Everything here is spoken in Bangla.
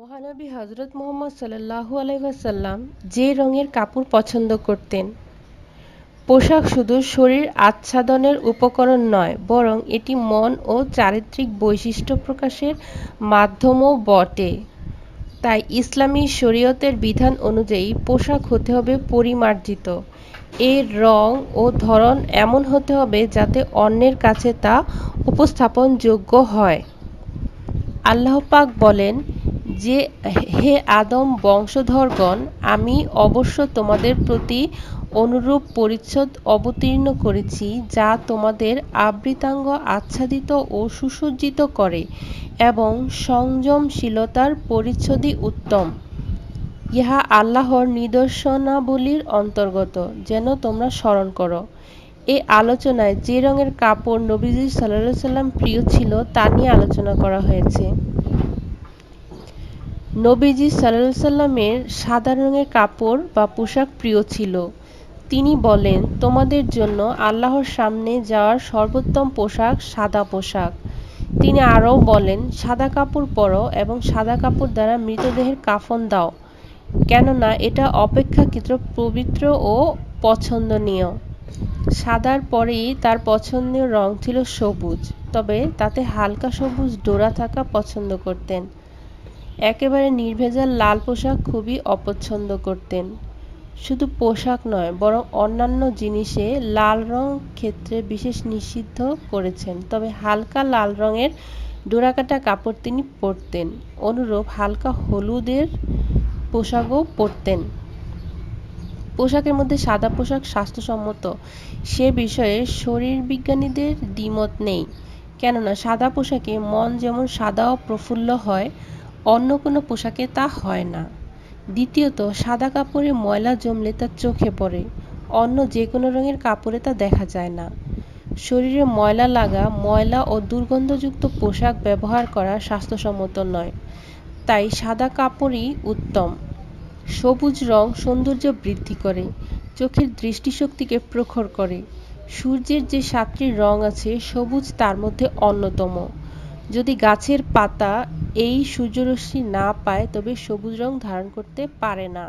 মহানবী হজরত মোহাম্মদ সাল্লাল্লাহু আলাইহি ওয়াসাল্লাম যে রঙের কাপড় পছন্দ করতেন। পোশাক শুধু শরীর আচ্ছাদনের উপকরণ নয়, বরং এটি মন ও চারিত্রিক বৈশিষ্ট্য প্রকাশের মাধ্যমও বটে। তাই ইসলামী শরীয়তের বিধান অনুযায়ী পোশাক হতে হবে পরিমার্জিত। এর রং ও ধরন এমন হতে হবে যাতে অন্যের কাছে তা উপস্থাপনযোগ্য হয়। আল্লাহ পাক বলেন যে হে আদম বংশধরগণ, আমি অবশ্য তোমাদের প্রতি অনুরূপ পরিচ্ছদ অবতীর্ণ করেছি, যা তোমাদের আবৃতাঙ্গ আচ্ছাদিত ও সুসজ্জিত করে এবং সংযমশীলতার পরিচ্ছদই উত্তম। ইহা আল্লাহর নিদর্শনাবলীর অন্তর্গত, যেন তোমরা স্মরণ করো। এ আলোচনায় যে রঙের কাপড় নবীজি সাল্লাহ সাল্লাম প্রিয় ছিল, তা নিয়ে আলোচনা করা হয়েছে। নবীজি সাল্লাহ সাল্লামের সাদা রঙের কাপড় বা পোশাক প্রিয় ছিল। তিনি বলেন, তোমাদের জন্য আল্লাহর সামনে যাওয়ার সর্বোত্তম পোশাক সাদা পোশাক। তিনি আরও বলেন, সাদা কাপড় পরো এবং সাদা কাপড় দ্বারা মৃতদেহের কাফন দাও, কেননা এটা অপেক্ষাকৃত পবিত্র ও পছন্দনীয়। সাদার পরেই তার পছন্দনীয় রং ছিল সবুজ, তবে তাতে হালকা সবুজ ডোরা থাকা পছন্দ করতেন। একেবারে নির্ভেজাল লাল পোশাক খুবই অপছন্দ করতেন। শুধু পোশাক নয়, বরং অন্যান্য জিনিসে লাল রং ক্ষেত্রে বিশেষ নিষিদ্ধ করেছেন। তবে হালকা লাল রঙের ডোরাকাটা কাপড় তিনি পরতেন। অনুরূপ হালকা হলুদের পোশাকও পরতেন। পোশাকের মধ্যে সাদা পোশাক স্বাস্থ্যসম্মত, সে বিষয়ে শরীরবিজ্ঞানীদের দ্বিমত নেই। কেননা সাদা পোশাকে মন যেমন সাদা ও প্রফুল্ল হয় অন্য কোনো পোশাকে তা হয় না। দ্বিতীয়ত, সাদা কাপড়ে ময়লা জমলে তা চোখে পড়ে, অন্য যে কোনো রঙের কাপড়ে তা দেখা যায় না। শরীরে ময়লা লাগা, ময়লা ও দুর্গন্ধযুক্ত পোশাক ব্যবহার করা স্বাস্থ্যসম্মত নয়, তাই সাদা কাপড়ই উত্তম। সবুজ রং সৌন্দর্য বৃদ্ধি করে, চোখের দৃষ্টিশক্তিকে প্রখর করে। সূর্যের যে সাতটি রং আছে, সবুজ তার মধ্যে অন্যতম। যদি গাছের পাতা এই সূর্যরশ্মি না পায় তবে সবুজ রং ধারণ করতে পারে না।